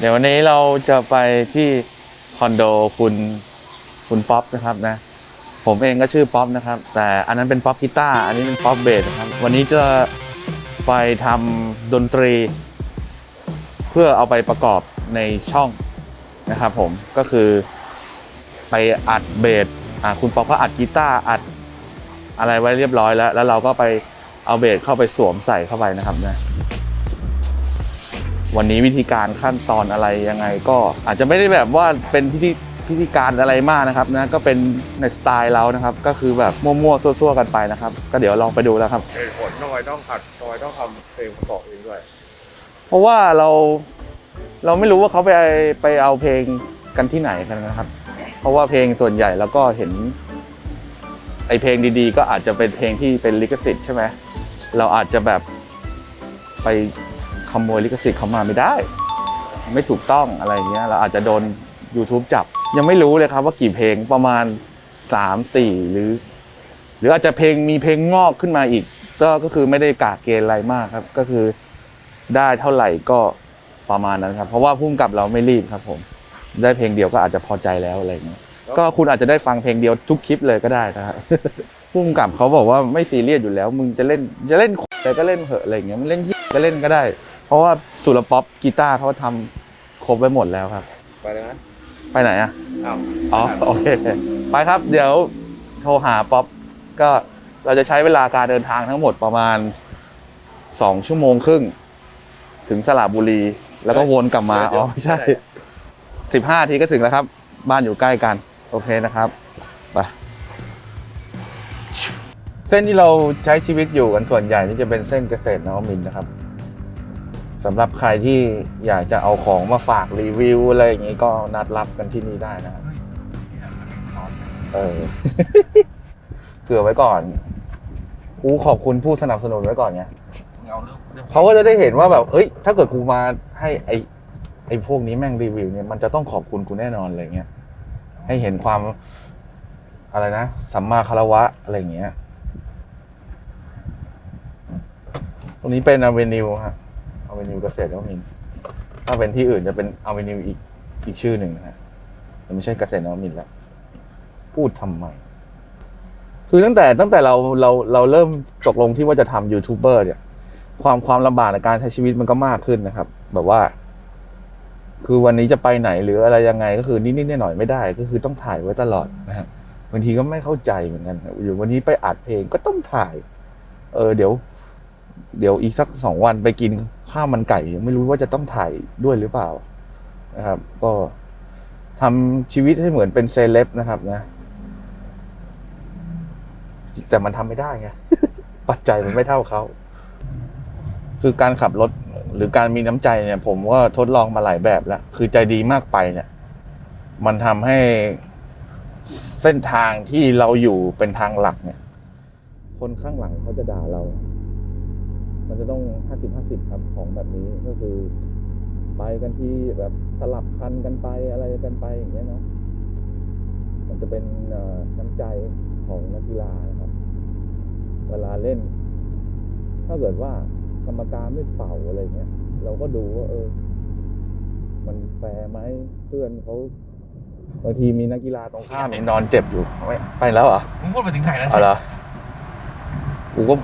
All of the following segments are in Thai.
เดี๋ยววันนี้เราจะไปที่คอนโดคุณคุณป๊อปนะครับนะ ผมเองก็ชื่อป๊อปนะครับ แต่อันนั้นเป็นป๊อปกีตาร์อันนี้เป็นป๊อปเบสนะครับ วันนี้จะไปทำดนตรี เพื่อเอาไปประกอบในช่องนะครับผมก็คือไปอัดเบสอ่าคุณป๊อปก็อัดกีตาร์อัดอะไรไว้เรียบร้อยแล้ว แล้วเราก็ไปเอาเบสเข้าไปสวมใส่เข้าไปนะครับนะ วันนี้วิธีการขั้นตอนอะไรยังไง ก็อาจจะไม่ได้แบบว่าเป็นพิธีพิธีการอะไรมากนะครับนะก็เป็นในสไตล์เรานะครับ ก็คือแบบมั่วๆซั่วๆกันไปนะครับ ก็เดี๋ยวลองไปดูแล้วครับเหตุผลทำไมต้องอัดทำไมต้องทำเพลงประกอบเองด้วย เพราะว่าเราเราไม่รู้ว่าเขาไปไปเอาเพลงกันที่ไหนกันนะครับ เพราะว่าเพลงส่วนใหญ่แล้วก็เห็นไอเพลงดีๆ ก็อาจจะเป็นเพลงที่เป็นลิขสิทธิ์ใช่ไหมเราอาจจะแบบไป ขโมยลิขสิทธิ์เขามาไม่ได้ ไม่ถูกต้องอะไรอย่างเงี้ยเราอาจจะโดน YouTube จับ ยังไม่รู้เลยครับว่ากี่เพลงประมาณ 3 4 หรือ หรืออาจจะเพลงมีเพลงงอกขึ้นมาอีก ก็ก็คือไม่ได้กาเกณฑ์อะไรมากครับ ก็คือได้เท่าไหร่ก็ประมาณนั้นครับ เพราะว่าพุ่มกับเราไม่รีบครับผม ได้เพลงเดียวก็อาจจะพอใจแล้วอะไรอย่างเงี้ยก็คุณอาจจะได้ฟังเพลงเดียวทุกคลิปเลยก็ได้นะครับพุ่มกับเขาบอกว่าไม่ซีเรียสอยู่แล้ว มึงจะเล่นจะเล่นอะไรก็เล่นเหอะอะไรอย่างเงี้ยมึงเล่นก็เล่นก็ได้ เพราะว่าสุรป๊อปกีตาร์เขาทำครบไว้หมดแล้วครับ ไปเลยไหมไปไหนอะ อ้าวอ๋อโอเค ไปครับ เดี๋ยวโทรหาป๊อปก็เราจะใช้เวลาการเดินทางทั้งหมดประมาณสองชั่วโมงครึ่ง ถึงสระบุรี แล้วก็วนกลับมาอ๋อไม่ใช่สิบห้าทีก็ถึงแล้วครับ บ้านอยู่ใกล้กัน โอเคนะครับไปเส้นที่เราใช้ชีวิตอยู่กันส่วนใหญ่นี่จะเป็นเส้นเกษตรนวมินทร์นะครับ สำหรับใครที่อยากจะเอาของมาฝากรีวิวอะไรอย่างนี้ก็นัดรับกันที่นี่ได้นะเออเผื่อไว้ก่อนกูขอบคุณผู้สนับสนุนไว้ก่อนไงเขาก็จะได้เห็นว่าแบบเอ้ย ถ้าเกิดกูมาให้ไอไอพวกนี้แม่งรีวิวเนี่ยมันจะต้องขอบคุณกูแน่นอนอะไรเงี้ยให้เห็นความอะไรนะสัมมาคารวะอะไรเงี้ย ตรงนี้เป็นอเวนิวฮะ วนิวเกษตรนวมินถ้าเป็นที่อื่นจะเป็นอเวนิวอีกอีกชื่อหนึ่งนะฮะแต่ไม่ใช่เกษตรนวมินแล้วพูดทำไม คือตั้งแต่ตั้งแต่เราเราเราเริ่มตกลงที่ว่าจะทำยูทูบเบอร์เนี่ย ความความลำบากในการใช้ชีวิตมันก็มากขึ้นนะครับ แบบว่า คือวันนี้จะไปไหนหรืออะไรยังไงก็คือนิดๆหน่อยๆไม่ได้ ก็คือต้องถ่ายไว้ตลอดนะฮะบางทีก็ไม่เข้าใจเหมือนกันอยู่วันนี้ไปอัดเพลงก็ต้องถ่าย เออเดี๋ยว เดี๋ยวอีกสักสองวันไปกิน ข้าวมันไก่ยังไม่รู้ว่าจะต้องถ่ายด้วยหรือเปล่านะครับ ก็ทำชีวิตให้เหมือนเป็นเซเลบนะครับนะ แต่มันทำไม่ได้ไงปัจจัยมันไม่เท่าเขาคือการขับรถหรือการมีน้ำใจเนี่ย ผมก็ทดลองมาหลายแบบแล้ว คือใจดีมากไปเนี่ย มันทำให้เส้นทางที่เราอยู่เป็นทางหลักเนี่ย คนข้างหลังเขาจะด่าเรา มันจะต้องห้าสิบห้าสิบครับของแบบนี้ก็คือ ไปกันที่แบบสลับคันกันไปอะไรกันไปอย่างเงี้ยเนาะมันจะเป็นเอ่อน้ำใจของนักกีฬานะครับ เวลาเล่น ถ้าเกิดว่ากรรมการไม่เป่าอะไรเงี้ย เราก็ดูว่าเออ มันแฟร์ไหมเพื่อนเขาบางทีมีนักกีฬาตรงข้ามนี่นอนเจ็บอยู่ไม่ไปแล้วเหรอมึงพูดไปถึงไหนแล้วเอาเหรอกูก็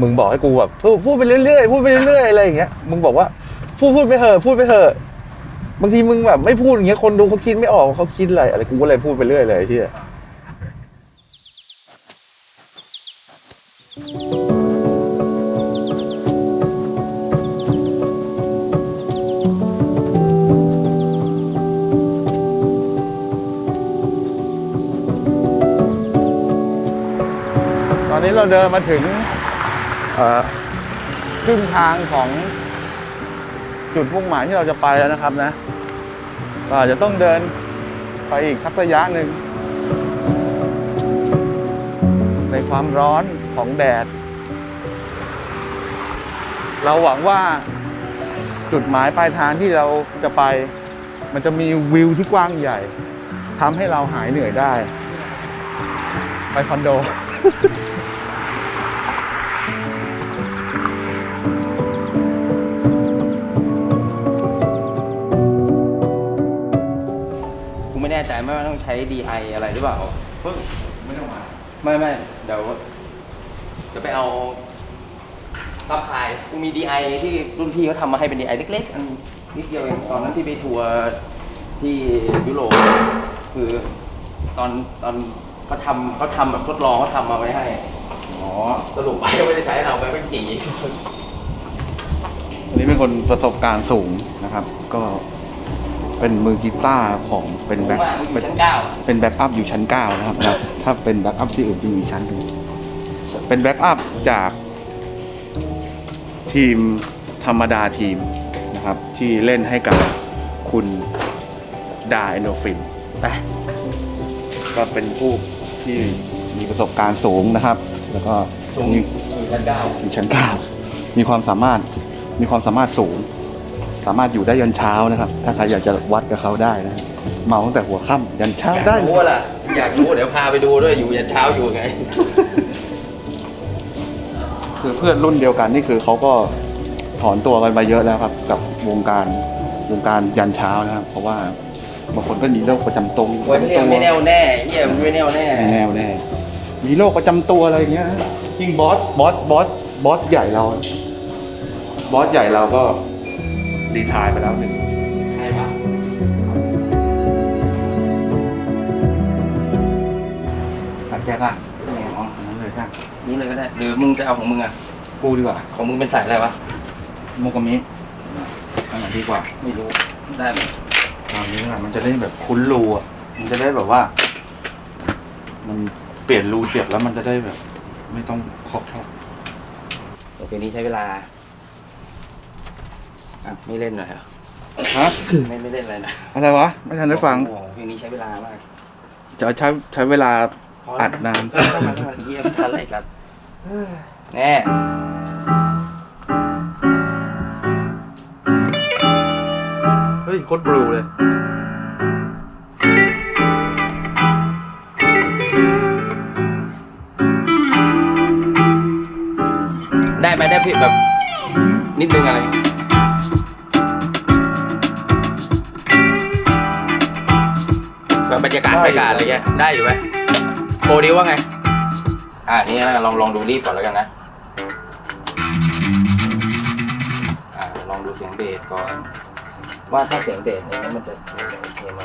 มึงบอกให้กูแบบพูดไปเรื่อยๆพูดไปเรื่อยๆอะไรอย่างเงี้ยมึงบอกว่าพูดพูดไปเถอะพูดไปเถอะบางทีมึงแบบไม่พูดอย่างเงี้ยคนดูเขาคิดไม่ออกเขาคิดอะไรอะไรกูก็เลยพูดไปเรื่อยเลยที่ตอนนี้เราเดินมาถึง ครึ่งทางของจุดมุ่งหมายที่เราจะไปแล้วนะครับนะก็อาจะต้องเดินไปอีกสักระยะหนึ่ง ในความร้อนของแดด เราหวังว่าจุดหมายปลายทางที่เราจะไป มันจะมีวิวที่กว้างใหญ่ทำให้เราหายเหนื่อยได้ ไปคอนโด ม่ว่าต้องใช้ DI อะไรหรือเปล่า เพิ่งไม่ต้องมาไม่ไม่เดี๋ยวจะไปเอาซัพพลายกูมี DI ที่รุ่นพี่เขาทำมาให้เป็น DI เล็กๆ อันนิดเดียวเองตอนนั้นที่ไปทัวร์ที่ยุโรปคือตอนตอนเขาทำเขาทำแบบทดลองเขาทำมาไว้ให้ อ๋อสรุปไปก็ไม่ได้ใช้เราไปเป็นจี อันนี้เป็นคนประสบการณ์สูงนะครับ ก็ เป็นมือกีตาร์ของเป็นผมแบ็คว่าอยู่เป็นชั้นเก้าเป็นแบ็กอัพอยู่ชั้น 9 นะครับนะถ้าเป็นแบ็กอัพที่อื่นจะมีชั้นหนึงเป็นแบ็กอัพจากทีมธรรมดาทีมนะครับ ที่เล่นให้กับคุณดาเอนโดฟินไปก็เป็นผู้ที่มีประสบการณ์สูงนะครับ แล้วก็สูงมีอยู่ชั้นเก้าอยู่ชั้นเก้ามีความสามารถมีความสามารถสูง สามารถอยู่ได้ยันเช้านะครับ ถ้าใครอยากจะวัดกับเขาได้นะเมาตั้งแต่หัวค่ำยันเช้าอยากได้รู้ล่ะ อยากรู้เดี๋ยวพาไปดูด้วยอยู่ยันเช้าอยู่ไง คือเพื่อนรุ่นเดียวกันนี่คือเขาก็ถอนตัวกันไปเยอะแล้วครับ กับวงการวงการยันเช้านะครับ เพราะว่าบางคนก็มีโรคประจำตรงไว้ไม่เรียกไม่แน่วแน่เฮียมันไม่แน่วแน่ไม่แน่วแน่ มีโรคประจำตัวอะไรอย่างเงี้ยยิ่งบอส บอส บอส บอสใหญ่เรา บอสใหญ่เราก็ รีไทายไปแล้วหนึ่งใช่ปะสันแจ็คอะอ๋ออันนั้นเลยครับนี่เลยก็ได้ หรือมึงจะเอาของมึงอะกูดีกว่า ของมึงเป็นสายอะไรวะโมกามิอันไหนดีกว่า ไม่รู้ ได้ไหมตอนนี้นะมันจะได้แบบคุ้นรูอะ มันจะได้แบบว่า มันเปลี่ยนรูเสียบแล้วมันจะได้แบบ ไม่ต้องเคาะเข้าเพลงนี้ใช้เวลา อะไม่เล่นหน่อยเหรอฮะไม่ไม่เล่นอะไรนะอะไรวะ ไม่ทันได้ฟังโอ้โหเพลงนี้ใช้เวลามากจะใช้ใช้เวลาพออัแล้วดนานเออถ้ามันถ้ามันเฮียไม่ทันอะไรครับแน่เฮ้ยโคตรบลูเลย ได้ไหมได้พี่แบบนิดนึงอะไร แบบบรรยากาศได้บรรยากาศอะไรเงี้ยได้อยู่ไหมโปรดิวว่าไง อ่านี่แล้วกันลองลองดูรีบก่อนแล้วกันนะอ่าลองดูเสียงเบสก่อน ว่าถ้าเสียงเบสเนี่ยมันจะมันจะโอเคไหม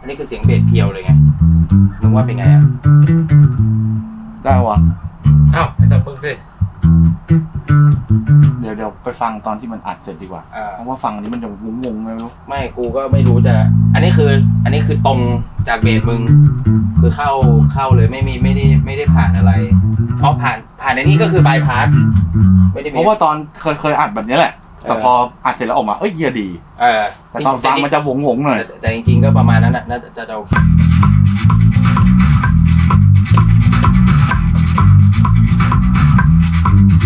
อันนี้คือเสียงเบสเพียวเลยไงมึงว่าเป็นไงอะ สัตว์มึงสิเดี๋ยวเดี๋ยวไปฟังตอนที่มันอัดเสร็จดีกว่า อ่า เพราะว่าฟังอันนี้มันจะงงๆไงไม่รู้ไม่กูก็ไม่รู้จะ อันนี้คือ อันนี้คือตรงจากเบสมึง คือเข้าเข้าเลยไม่มีไม่ได้ไม่ได้ผ่านอะไรอ๋อผ่านผ่านในนี้ก็คือบายพาสไม่ได้มี เพราะว่าตอนเคยเคยอัดแบบนี้แหละ แต่เออ พออัดเสร็จแล้วออกมาเอ้ยเฮียดี เออแต่ตอนฟังมันจะหวงๆหน่อยแต่แต่จริงๆก็ประมาณนั้นน่ะน่าจะจะโอเค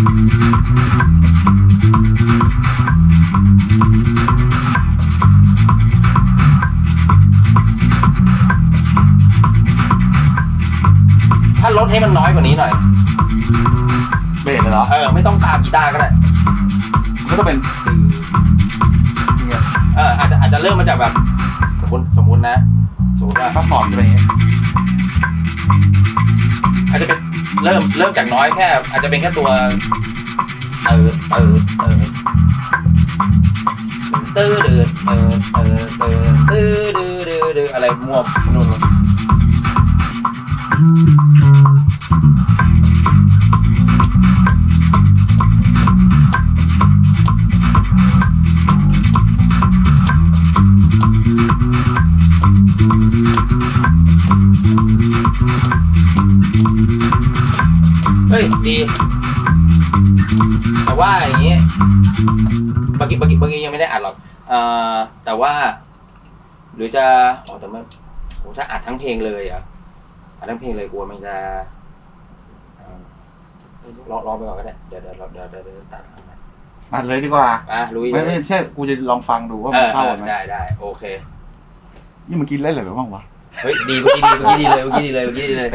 ถ้าลดให้มันน้อยกว่านี้หน่อย เบสเลยเหรอเออ ไม่ต้องตามกีตาร์ก็ได้ มันก็จะเป็นเอออาจจะอาจจะเริ่มมาจากแบบ สมมติสมมตินะ สมมติว่าถ้าฟอร์มจะเป็นอย่างนี้ อาจจะเป็นเริ่มเริ่มจากน้อยแค่ อาจจะเป็นแค่ตัวเออเออเออตื้อเดือดเออเออเออตื้อดื้อดเดือดอะไรมั่วนู่น นู่นเฮ้ยดีแต่ว่าอย่างนี้เมื่อกี้เมื่อกี้เมื่อกี้ยังไม่ได้อัดหรอกเอ่อแต่ว่า หรือจะอ๋อแต่ไม่โหถ้าอัดทั้งเพลงเลยอะอัดทั้งเพลงเลยกลัวมันจะเอ่อรอรอไปก่อนก็ได้ เดี๋ยวเดี๋ยวเดี๋ยวเดี๋ยวเดี๋ยวตัดเอาไปอัดเลยดีกว่าอะลุยไม่เลไม่ยใช่กูจะลองฟังดูว่าเอมันอเข้าเอกัอนไหมได้ได้โอเค นี่เมื่อกี้เล่นอะไรไปบ้างวะเฮ้ยดีเมื่อกี้ดีเมื่อกี้ดีเลยเมื่อกี้ดีเลยเมื่อกี้ดีเลย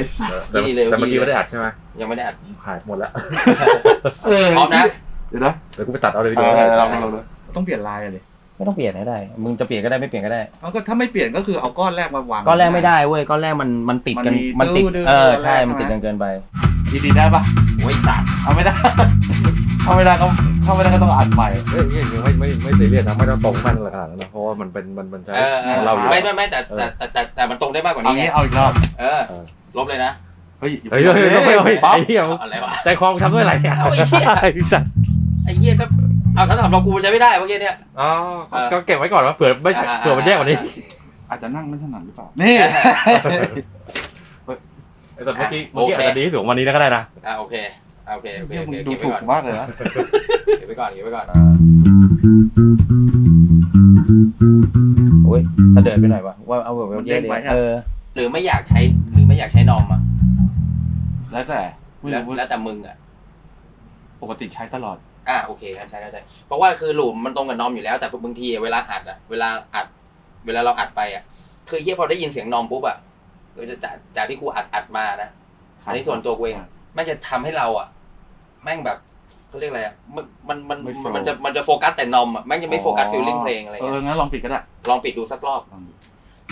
แต่ดีเลยแต่เมื่อกี้ไม่ได้อัดใช่ไหม ยังไม่ได้อัด หายหมดแล้วพร้อมนะ เดี๋ยวนะเดี๋ยวกูไปตัดเอาเลยดีกเอว่าอลองลองดูต้องเปลี่ยนลายอะดิไม่ต้องเปลี่ยนก็ได้ มึงจะเปลี่ยนก็ได้ไม่เปลี่ยนก็ได้ เอาก็ถ้าไม่เปลี่ยนก็คือเอาก้อนแรกมาวาง ก้อนแรกไม่ได้เว้ย ก้อนแรกมันมันติดกัน มันมีมันติด ดื้อๆเออก้อนแรกใช่มันใช่ไหมติดกันเกินไป ดีๆได้ปะโอ้ยสัตว์เอาไม่ได้ เอาไม่ได้ก็ถ้าไม่ได้ก็ต้องอัดใหม่ เฮ้ยนี่ยังไม่ไม่ไม่ซีเรียสนะไม่ต้องตรงแม่นอะไรขนาดนั้นนะเพราะว่ามันเป็นมันมันใช้เออเออเราอยู่ ไม่ไม่ไม่แต่แต่แต่แต่แต่มันตรงได้มากกว่าเอานี้ไงงี้เอาอีกรอบ เออ เออ ลบเลยนะ เฮ้ยเฮ้ยเฮ้ยเฮ้ยเฮ้ยเฮ้ยป๊อปไอ้เหี้ยอะไรวะ ใจคอมทำด้วยอะไรเนี่ยเอาไอ้เหี้ย ไอ้สัสไอ้เหี้ยก็เอาถ้าทำเรากูมันใช้ไม่ได้เมื่อกี้เนี่ย อ๋อเออ ก็เก็บไว้ก่อนว่าเผื่อไม่ใช่อ่าเผื่อมันแย่กว่านี้อาจจะนั่งไม่ถนัดหรือเปล่า นี่แต่เมื่อกี้โอเมื่อกี้เคอาจจะดีที่สุดของวันนี้นะก็ได้นะ อ่าโอเคอ่าโอเคโอเคเหี้ยโอมึเคงดูเก็บถูไว้กก่อนมากเลยนะ เก็บไว้ก่อนเก็บไว้ก่อนโอ้ยเสด็จไปหน่อยวะว่าเอาแบบมันเยเด้อะงดิไปอะ เออหรือไม่อยากใช้หรือไม่อยากใช้นอมอะ แล้วแต่ไม่แล้วรู้แล้วแต่มึงอะ ปกติใช้ตลอด อ่าโอเคงั้นใช้ก็ใช้เพราะว่าคือหลุมมันตรงกับนอมอยู่แล้วแต่บางทีอะเวลาอัดอะเวลาอัด เวลาเราอัดไปอะคือเฮียพอได้ยินเสียงนอมปุ๊บอะก็จะจากจากที่กูอัดอัดมานะอันนี้ส่วนตัวกูเองอะแม่งจะทำให้เราอะแม่งแบบเขาเรียกอะไรอะมันมันมันไม่ flow มันจะมันจะโฟกัสแต่นอมอะแม่งจะไม่โฟกัสฟิลลิ่งเพลงอะไรเออเงี้ยงั้นลองปิดก็ได้ลองปิดดูสักรอบลองดู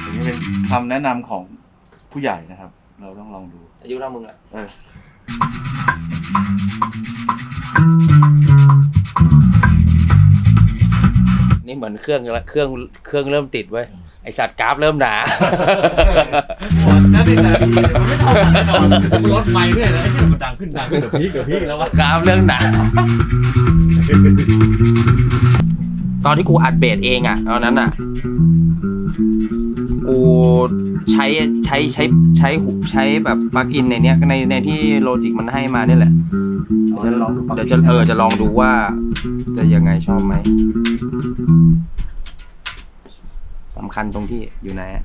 อันนี้เป็นคำแนะนำของผู้ใหญ่นะครับ เราต้องลองดู อายุเท่ามึงอะเออนี่เหมือนเครื่องเครื่องเครื่องเริ่มติดเว้ยไอสัตว์กราฟเริ่มหนานั่นเองนะมันไม่เท่ากันแน่นอนกูลดไฟด้วยนะไอ้เนี่ยมันดังขึ้นดังขึ้นเดี๋ยวพีคเดี๋ยวพีคแล้ววะกราฟเรื่องหนา ตอนที่กูอัดเบสเองอะตอนนั้นอะ กูใช้ใช้ใช้ใช้หูใช้แบบปลั๊กอินในเนี้ยในในที่โลจิกมันให้มาเนี่ยแหละ เดี๋ยวจะลองดูเดี๋ยวจะเออจะลองดูว่า จะยังไงชอบไหมสำคัญตรงที่อยู่ไหนอะ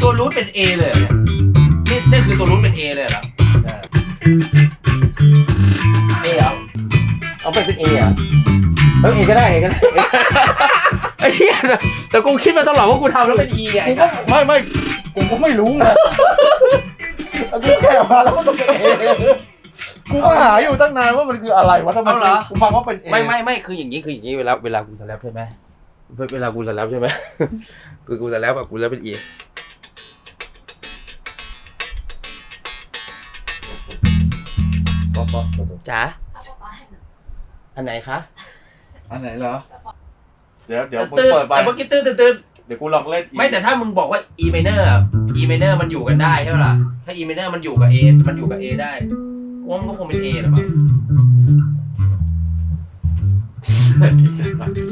ตัวรูทเป็น A เลยเหรอเนี่ยนี่นี่คือตัวรูทเป็น A เลยเหรอใช่ A เหรอ เอาไปเป็น A เหรอเออ A ก็ได้ A ก็ได้ ไอ้เหี้ยแต่กูคิดมาตลอดว่ากูทำแล้วเป็น E ไงกูก็ไม่ไม่กูก็ไม่รู้ไงกูแค่มาแล้วก็ต้องเป็นเอกูก็หาอยู่ตั้งนานว่ามันคืออะไรวะทำไมเอาเหรอกูฟังว่าเป็นเอไม่ไม่ไม่คืออย่างนี้คืออย่างนี้เวลาเวลากูสแลปใช่ไหมเวเวลากูสแลปใช่ไหมคือกูสแลปอะกูสแลปเป็น E ป๊อปป๊อปป๊อปจ๋า อันไหนคะอันไหนเหรอ เดี๋ยวเดี๋ยวมึงตื่นเปิดไป แต่เมื่อกี้ตื่นตื่นตื่นเดี๋ยวกูลองเล่นอีกไม่แต่ถ้ามึงบอกว่า E minor อะ E minor มันอยู่กันได้ใช่ไหมล่ะ ถ้า E minor มันอยู่กับ A มันอยู่กับ A ได้กูว่ามันก็คงเป็น A หรือเปล่า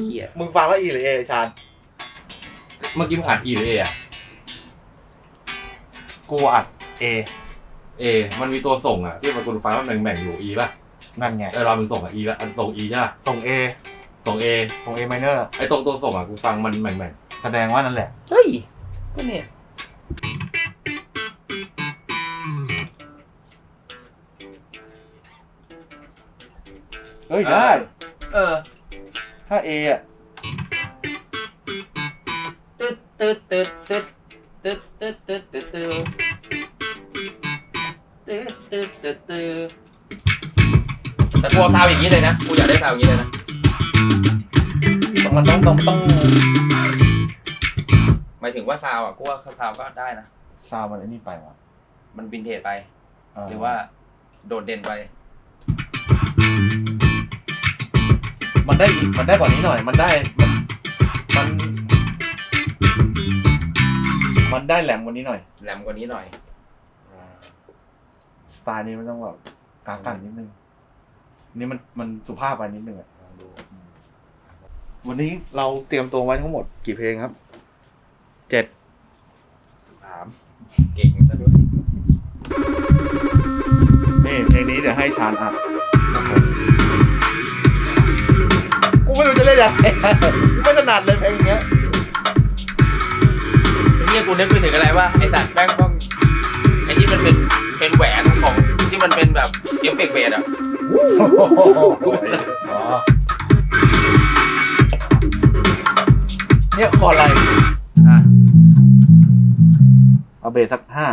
เฮียมึงฟังว่าอีหรือเอชานเมื่อกี้มึงอ่าน E หรือ A อะ กูอัดเอ A มันมีตัวส่งอะ ที่มันกูฟังว่าแบ่งแบ่งอยู่ E ป่ะ นั่นไงเออเรามึงส่งอะ E ป่ะอันส่ง E ใช่ป่ะส่งเอส่ง A ส่งเอไมเนอร์ไอ้ตรงตัวส่งอะกูฟังมันแบ่งแบ่งแสดงว่านั่นแหละ เฮ้ยก็เนี่ยเฮ้ยได้เออถ้าเออะตึ๊ดตึ๊ดตึ๊ดตึ๊ดตึ๊ดตึ๊ดตึ๊ดตึ๊ดตึ๊ดตึ๊ดตึ๊ดตึ๊ดตึ๊ด แต่กูเอาซาวด์อย่างนี้เลยนะ กูอยากได้ซาวด์อย่างนี้เลยนะมันต้องต้องต้องหมายถึงว่าซาวด์อะ กูว่าซาวด์ก็ได้นะ ซาวมันไอ้นี่ไปวะมันวินเทจไปาหรือว่าโดดเด่นไป มันได้อีกมันได้กว่านี้หน่อย มันได้ มัน มัน มันได้แหลมกว่านี้หน่อย แหลมกว่านี้หน่อย สไตล์นี้มันต้องแบบกลางกันนิดนึง นี่มันมันสุภาพไปนิดนึงอะวันนี้เราเตรียมตัวไว้ทั้งหมดกี่เพลงครับเจ็ดสามเก่งซะด้วยนี่เพลงนี้เดี๋ยวให้ชานอัดกูไม่รู้จะเล่นยังไงกูไม่ถนัดเลยเพลงเนี้ยไอ้เหี้ยกูนึกไปถึงอะไรว่าไอ้สัตว์แม่งต้องไอ้ที่มันเป็นเป็นแหวนของที่มันเป็นแบบเอฟเฟกต์เบสอะอ๋อ เนี่ยคออะไรอะเอาเบสสักห้า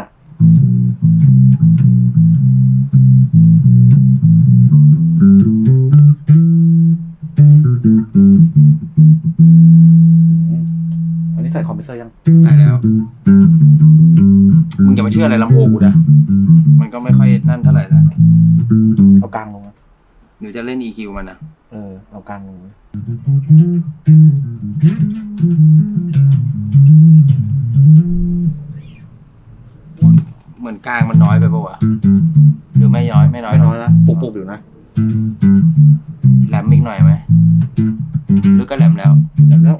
หรือจะเล่น EQ มันนะเออ เอากลางลงนะเหมือนกลางมันน้อยไปปะวะหรือไม่น้อยไม่น้อยไม่น้เนาะอยนะปุกปุกๆอยู่นะแหลมอีกหน่อยไหมหรือก็แหลมแล้วแบบแล้ว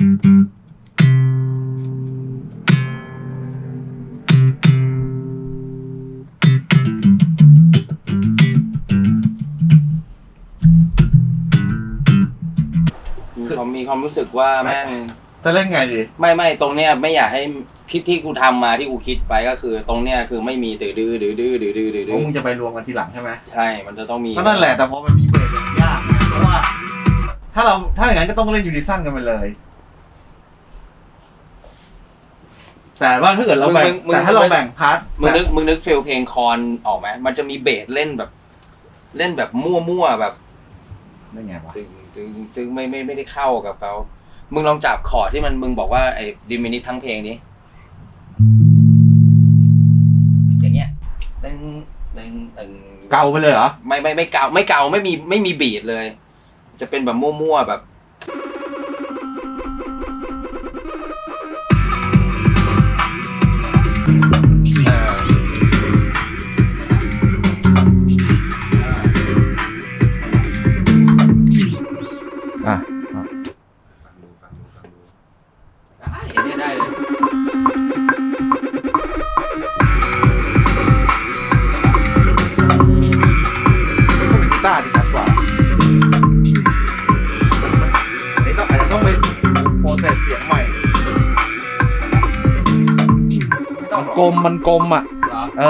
มีความมีความรู้สึกว่าแม่งจะเล่นไงดี ไม่ไม่ตรงเนี้ยไม่อยากให้คิดที่กูทำมาที่กูคิดไปก็คือ ตรงเนี้ยคือไม่มีดื้อดื้อดื้อดื้อดื้อดื้อดื้อเพดื้ราะอมึงจะไปรวมกันทีหลังใช่ไหมใช่มันจะต้องมีก็นั่นแหละแต่พอมันมีเบสมันยากไงเพราะว่า ถ้าเราถ้าอย่างนั้นก็ต้องเล่นยูนิซันกันไปเลย แต่ว่าถ้าเกิดเราแบ่งแต่ถ้าเราแบ่งพาร์ทมึงนึกมึงนึกฟีลเพลงคอนออกไหมมันจะมีเบสเล่นแบบ เล่นแบบมั่วๆแบบ ได้ไงวะ ตึง ตึงตึงไม่ไม่ไม่ได้เข้ากับเขามึงลองจับคอร์ดที่มันมึงบอกว่าไอ้ดิมินิทั้งเพลงนี้ อย่างเงี้ยตึงตึงตึงเกาไปเลยเหรอ ไม่ไม่ไม่เกาไม่เกาไม่มีไม่มีบีดเลย จะเป็นแบบมั่วๆแบบ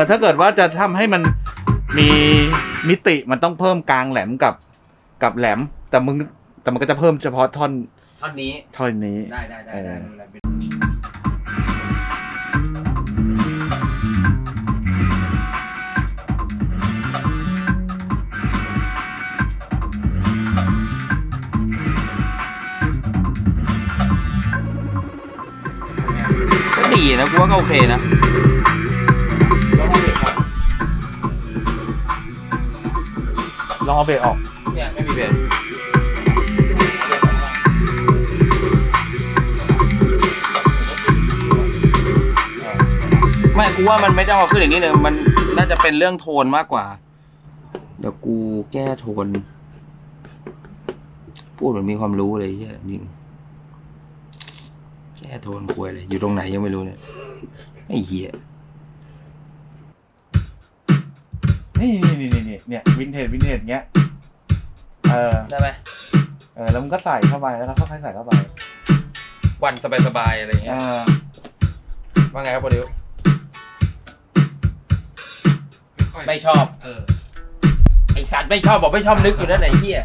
ถ้าเกิดว่าจะทำให้มันมีมิติมันต้องเพิ่มกลางแหลมกับกับแหลม แต่มึงแต่มันก็จะเพิ่มเฉพาะท่อนท่อนนี้ท่อนนี้ได้ได้ได้ได้เออไม่เป็นไรเป็นก็ ดีนะกูว่าก็โอเคนะลองเอาเบรกออก เนี่ยไม่มีเบสไม่กูว่ามันไม่ได้เอาขึ้นอย่างนี้เลยมันน่าจะเป็นเรื่องโทนมากกว่า เดี๋ยวกูแก้โทน พูดเหมือนมีความรู้เลยเฮียจริงแก้โทนควยเลย อยู่ตรงไหนยังไม่รู้เนี่ยไอ้เหี้ย นี่นี่นี่นี่เนี่ยวินเทจวินเทจเงี้ยเออได้ไหมเออแล้วมึงก็ใส่เข้าไปแล้วก็ค่อยๆใส่เข้าไปวันสบายๆอะไรอย่างเอเงี้ยอว่าไงครับโปรดิวไม่ชอบ เออไอสัตว์ไม่ชอบบอกไม่ชอบนึกอยู่นั่นไหนเฮีย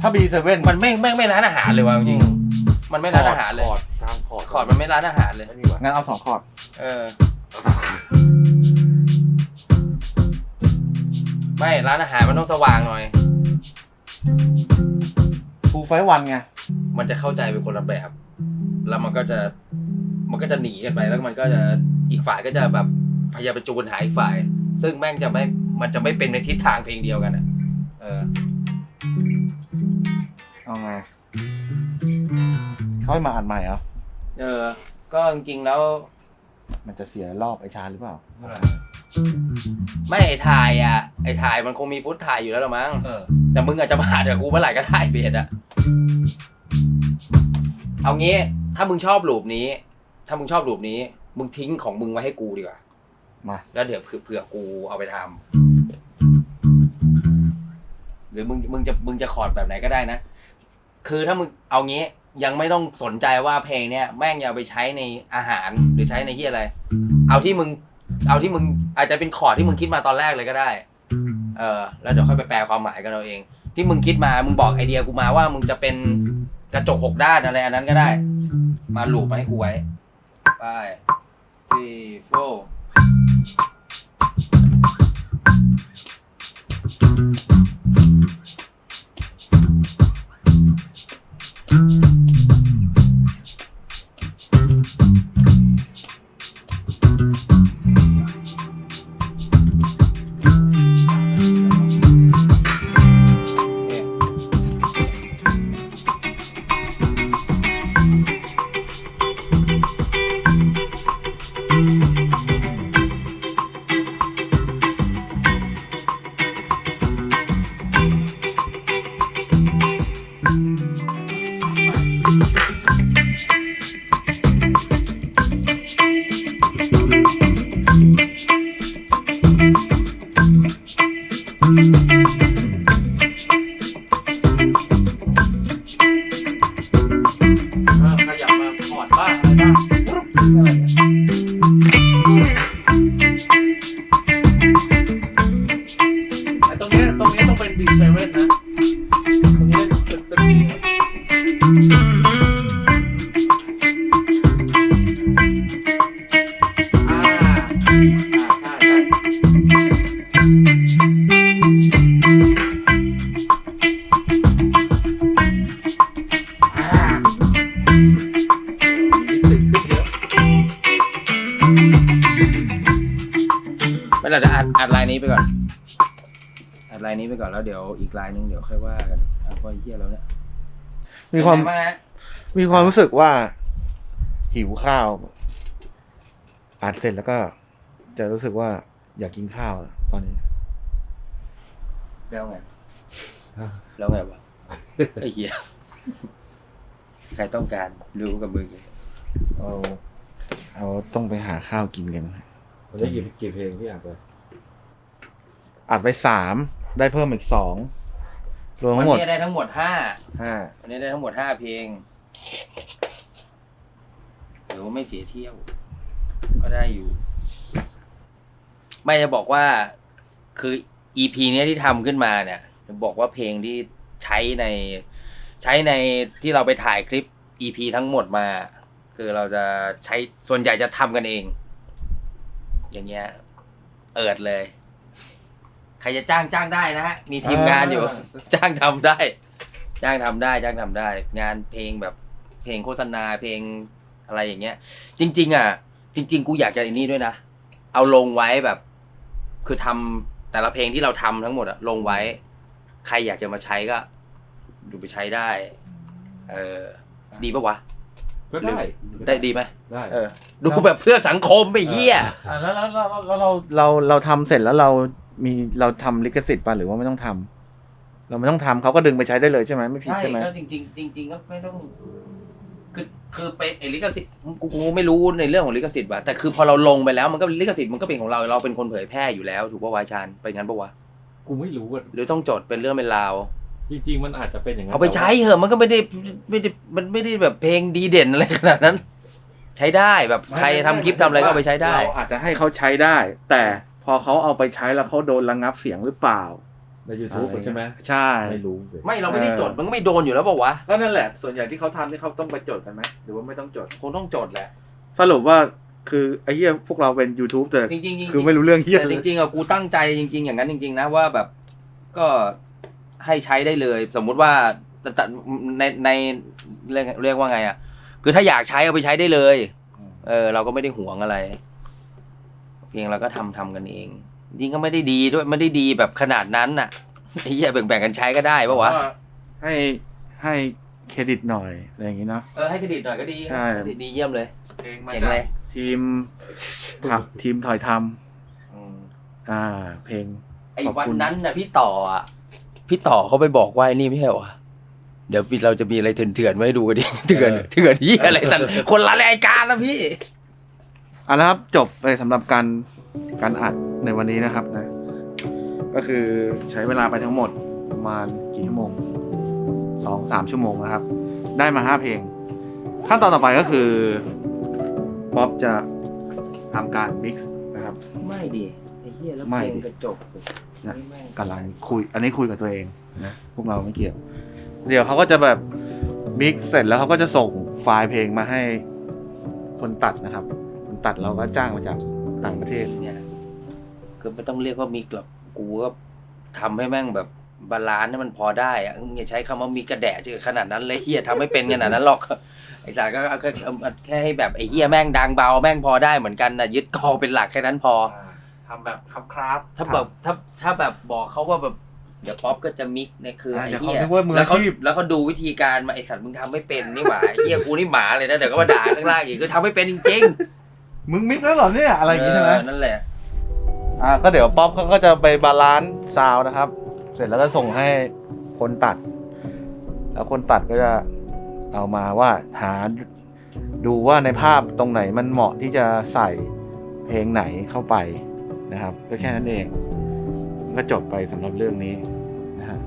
ถ้าบีเซเว่นมันไม่ไม่ไม่ร้านอาหารเลยว่ะจริงๆมันไม่ร้านอาหารเลย คอร์ดตามค อร์ดคอร์ดมันไม่ร้านอาหารเลยอันนี้ว่ะงั้นเอาสองคอร์ดเออ ไม่ร้านอาหารมันต้องสว่างหน่อย ฟูไฟวันไง มันจะเข้าใจเป็นคนละแบบ แล้วมันก็จะ มันก็จะหนีกันไป แล้วมันก็จะ อีกฝ่ายก็จะแบบพยายามไปจูนหาอีกฝ่าย ซึ่งแม่งจะไม่ มันจะไม่เป็นในทิศทางเพลงเดียวกันอะ เออ เอาไงเขาให้มาอัดใหม่เหรอ เออ ก็จริงๆแล้ว มันจะเสียรอบไอชาหรือเปล่าไม่ไอ้ถ่ายอะ ไอ้ถ่ายมันคงมีฟุตถ่ายอยู่แล้วหรอมั้ง เออ แต่มึงอาจจะมาหาเดี๋ยวกูเมื่อไหร่ก็ได้เบสอะเอางี้ ถ้ามึงชอบลูปนี้ ถ้ามึงชอบลูปนี้ มึงทิ้งของมึงไว้ให้กูดีกว่า มา แล้วเดี๋ยวเผื่อเผื่อกูเอาไปทำหรือมึงมึงจะมึงจะคอร์ดแบบไหนก็ได้นะ คือถ้ามึงเอางี้ ยังไม่ต้องสนใจว่าเพลงเนี้ยแม่งจะเอาไปใช้ในอาหารหรือใช้ในที่อะไร เอาที่มึง เอาที่มึงอาจจะเป็นคอร์ดที่มึงคิดมาตอนแรกเลยก็ได้ เออ แล้วเดี๋ยวค่อยไปแปลความหมายกันเราเอง ที่มึงคิดมา มึงบอกไอเดียกูมาว่ามึงจะเป็นกระจกหกด้านอะไรอันนั้นก็ได้ มาลูปมาให้กูไว้ไปที่โฟ ไปก่อนอัดลายนี้ไปก่อนแล้วเดี๋ยวอีกลายนึงเดี๋ยวค่อยว่ากันอะก็เฮียแล้วเนี่ยมีความเป็นไงบ้างฮะมีความรู้สึกว่า หิวข้าวอ่านเสร็จแล้วก็ จะรู้สึกว่าอยากกินข้าวอะตอนนี้ แล้วไงแล้วไงวะไอ้เหี้ยใครต้องการรู้กับมึงเลยเราเราต้องไปหาข้าวกินกันวันนี้กี่กี่เพลงที่อ่านไป อัดไปสามได้เพิ่มอีกสองรวมวัทั้นงหมดนี้ได้ทั้งหมดห้าห้าวันนี้ได้ทั้งหมดห้าเพลงเดี๋ยวไม่เสียเที่ยว ก็ได้อยู่ ไม่จะบอกว่าคือ EP เนี้ยที่ทำขึ้นมาเนี่ยจะบอกว่าเพลงที่ใช้ในใช้ในที่เราไปถ่ายคลิป EP ทั้งหมดมา คือเราจะใช้ส่วนใหญ่จะทำกันเอง อย่างเงี้ย เอิดเลยใครจะจ้างจ้างได้นะฮะ มีทีมงานอยู่ จ้างทำได้ จ้างทำได้ จ้างทำได้ งานเพลงแบบเพลงโฆษณาเพลงอะไรอย่างเงี้ย จริง ๆ อะ จริง ๆ กูอยากจะไอ้นี่ด้วยนะ เอาลงไว้แบบ คือทำแต่ละเพลงที่เราทำทั้งหมดอะลงไว้ ใครอยากจะมาใช้ก็ดูไปใช้ได้ เออ ดีปะวะก็ได้ได้ดีไหมได้เออดูแบบเพื่อสังคมไปเฮียอะแล้วแล้วแล้วแล้วเราเราเราทำเสร็จแล้วเรา มีเราทำลิขสิทธิ์ป่ะหรือว่าไม่ต้องทำเราไม่ต้องทำเขาก็ดึงไปใช้ได้เลยใช่ไหมไม่ผิดใช่ใช่ไหมก็จริง ๆ จริง ๆ ก็ไม่ต้อง คือคือไปไอ้ลิขสิทธิ์กูกูไม่รู้ในเรื่องของลิขสิทธิ์ว่ะแต่คือพอเราลงไปแล้วมันก็ลิขสิทธิ์มันก็เป็นของเราเราเป็นคนเผยแพร่อยู่แล้ว ถูกป่ะวายชานเป็นงั้นป่ะวะกูไม่รู้อะหรือต้องจดเป็นเรื่องเป็นราว จริงๆมันอาจจะเป็นอย่างนั้นเอาไปใช้เหอะมันก็ไม่ได้ไม่ได้มันไม่ได้แบบเพลงดีเด่นอะไรขนาดนั้น ใช้ได้แบบใครทำคลิปทำอะไรก็เอาไปใช้ได้ เราอาจจะให้เขาใช้ได้ แต่ พอเขาเอาไปใช้แล้วเขาโดนระงับเสียงหรือเปล่าใน YouTube ใช่ไหมใช่ ไม่รู้สิไม่เราไม่ได้จดมันก็ไม่โดนอยู่แล้วป่าวะก็นั่นแหละส่วนใหญ่ที่เขาทำนี่เขาต้องไปจดกันไหมหรือว่าไม่ต้องจด คงต้องจดแหละ สรุปว่าคือไอ้เหี้ยพวกเราเป็น YouTube แต่จริงๆจริงๆคือไม่รู้เรื่องเหี้ยแต่เลจยริงๆอะกูตั้งใจจริง ๆ อย่างนั้นจริง ๆ นะว่าแบบก็ให้ใช้ได้เลย สมมุติว่าแต่แต่ในในเรียกเรียกว่าไงอะคือถ้าอยากใช้เอาไปใช้ได้เลย เออเราก็ไม่ได้หวงอะไร เพียงเราก็ทำทำกันเองจริงก็ไม่ได้ดีด้วยไม่ได้ดีแบบขนาดนั้นน่ะไอ้เหี้ยแบ่งๆกันใช้ก็ได้ปะวะให้ให้เครดิตหน่อยอะไรอย่างงี้เนาะเออให้เครดิตหน่อยก็ดีใช่ดีดีเยี่ยมเลยเพลงมาเจ๋งจากเลยทีมทัทีมถอยทอืมำอ่า เพลงไอ้ขอบวันคุณนั้นน่ะพี่ต่ออะพี่ต่อเขาไปบอกว่าไอ้นี่ไม่ใช่เหรอวะเดี๋ยวเราจะมีอะไรเถื่อนๆไว้ให้ดูกันดิเถื่อนเถื่อนที่อะไรสันคนละรายการนะพี่ อะแล้วครับจบไปสำหรับการการอัดในวันนี้นะครับนะ ก็คือใช้เวลาไปทั้งหมดประมาณกี่ชั่วโมงสองสามชั่วโมงนะครับ ได้มาห้าเพลง ขั้นตอนต่อไปก็คือป๊อปจะทำการมิกซ์นะครับ ไม่ดิไอ้เหี้ยแล้วไม่เพลงดิกระจกนะกำลังคุย อันนี้คุยกับตัวเองนะพวกเราไม่เกี่ยว เดี๋ยวเขาก็จะแบบมิกซ์เสร็จแล้วเขาก็จะส่งไฟล์เพลงมาให้คนตัดนะครับคน ตัดเราก็จ้างมาจากต่างประเทศ เนี่ยคือไม่ต้องเรียกว่ามิกหรอกกูก็ทำให้แม่งแบบบาลานซ์ให้มันพอได้อะมึงอย่าใช้คำว่ามิกกระแดะจะขนาดนั้นเลยเฮียทำไม่เป็นขนาดนั้นหรอกไอ้สารก็เอาแค่เอาเอาแค่ให้แบบไอ้เฮียแม่งดังเบาแม่งพอได้เหมือนกันนะยึดกองเป็นหลักแค่นั้นพอ ทำแบบครับครับถ้าแบบถ้าถ้าแบบบอกเขาว่าแบบเดี๋ยวป๊อปก็จะมิกเนี่ยคืออ่าไอ้เดี๋ยวเหี้เขายคิดว่ามือแล้วเขาอาชีพ แล้วเขาดูวิธีการมาไอสัตว์มึงทำไม่เป็นนี่หว่าไอ้เหี้ยกูนี่หมาเลยนะเดี๋ยวก็มาด่าข้างล่างอีกก็ทำไม่เป็นจริง มึงมิกซ์แล้วเหรอเนี่ยๆอะไรอย่างงี้ใช่ไหม เนั่นแหละ อ่าก็เดี๋ยวป๊อปเขาก็จะไปบาลานซ์ซาวด์นะครับ เสร็จแล้วก็ส่งให้คนตัด แล้วคนตัดก็จะเอามาว่าหาดูว่าในภาพตรงไหนมันเหมาะที่จะใส่เพลงไหนเข้าไปนะครับ ก็แค่นั้นเอง ก็จบไปสำหรับเรื่องนี้นะฮะ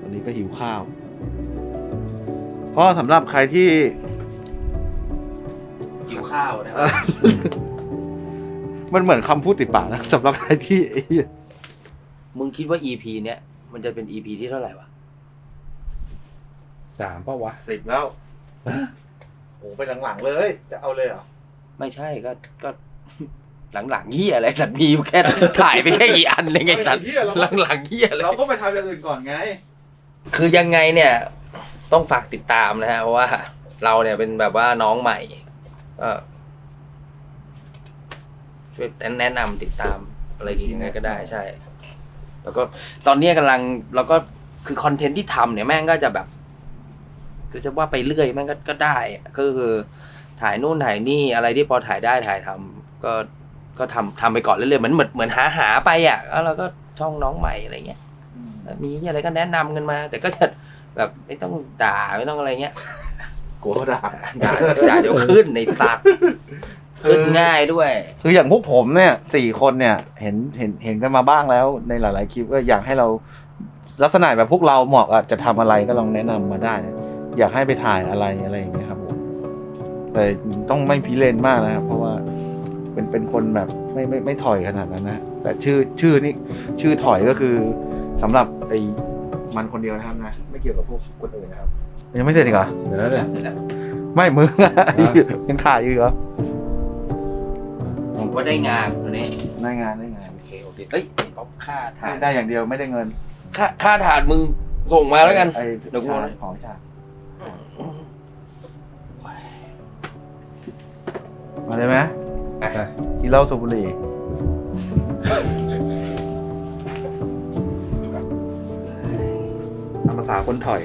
ตอนนี้ก็หิวข้าว ก็สำหรับใครที่ จิ๋วข้าวนะครับมันเหมือนคำพูดติดปากนะสำหรับใครที่ไอ้เหี้ยมึงคิดว่า EP เนี้ยมันจะเป็น EP ที่เท่าไหร่วะสามป่าวะ สิบแล้วโอ้ไปหลังๆเลย จะเอาเลยเหรอไม่ใช่ก็ก็ หลังๆเหี้ยอะไรสัตว์มีแค่ถ่ายไปแค่กี่อันเลยไงสัตว์เหี้ยเราหลังๆเหี้ยอะไร เราก็ไปทำอย่างอื่นก่อนไง คือยังไงเนี่ย ต้องฝากติดตามนะฮะเพราะว่า เราเนี่ยเป็นแบบว่าน้องใหม่ ก็ช่วยแนะนำติดตามอะไรยังไงก็ได้ใช่ แล้วก็ตอนเนี้ยกำลังเราก็คือคอนเทนต์ที่ทำเนี่ยแม่งก็จะแบบคือจะว่าไปเรื่อยแม่งก็ก็ได้อะก็คือถ่ายนู่นถ่ายนี่อะไรที่พอถ่ายได้ถ่ายทำก็ก็ทำทำไปก่อนเรื่อยๆเหมือนเหมือนเหมือนหาหาไปอะแล้วเราก็ช่องน้องใหม่อะไรเงี้ยมีอะไรก็แนะนำกันมา แต่ก็จะแบบไม่ต้องด่าไม่ต้องอะไรเงี้ย กลัวด่าด่าด่าเดี๋ยวขึ้นในตัดขึ้นง่ายด้วย คืออย่างพวกผมเนี่ยสี่คนเนี่ยเห็นเห็นเห็นกันมาบ้างแล้วในหลาย ๆ คลิปก็อยากให้เราลักษณะแบบพวกเราเหมาะกับจะทำอะไรก็ลองแนะนำมาได้นะอยากให้ไปถ่ายอะไรอะไรอย่างเงี้ยครับผมแต่ต้องไม่พิเรนมากนะครับเพราะว่าเป็นเป็นคนแบบไม่ไม่ไม่ถอยขนาดนั้นนะแต่ชื่อชื่อนี่ชื่อถอยก็คือสำหรับไอ้มันคนเดียวนะครับนะ ไม่เกี่ยวกับพวกคนอื่นนะครับ ยังไม่เสร็จอีกเหรอ เดี๋ยวแล้วเนี่ยไม่มึงอะยังถ่ายอยู่เหรอผมว่าได้งานวันนี้ได้งานได้งานโอเคโอเคเอ้ยป๊อปค่าถ่ายได้อย่างเดียวไม่ได้เงินค่าค่าถ่ายมึงส่งมาแล้วกัน ไอ้เดี๋ยวกู ชาเอานะของชามาเลยไหมไปกินเหล้าสูบบุหรี่ทำภาษาคนถอย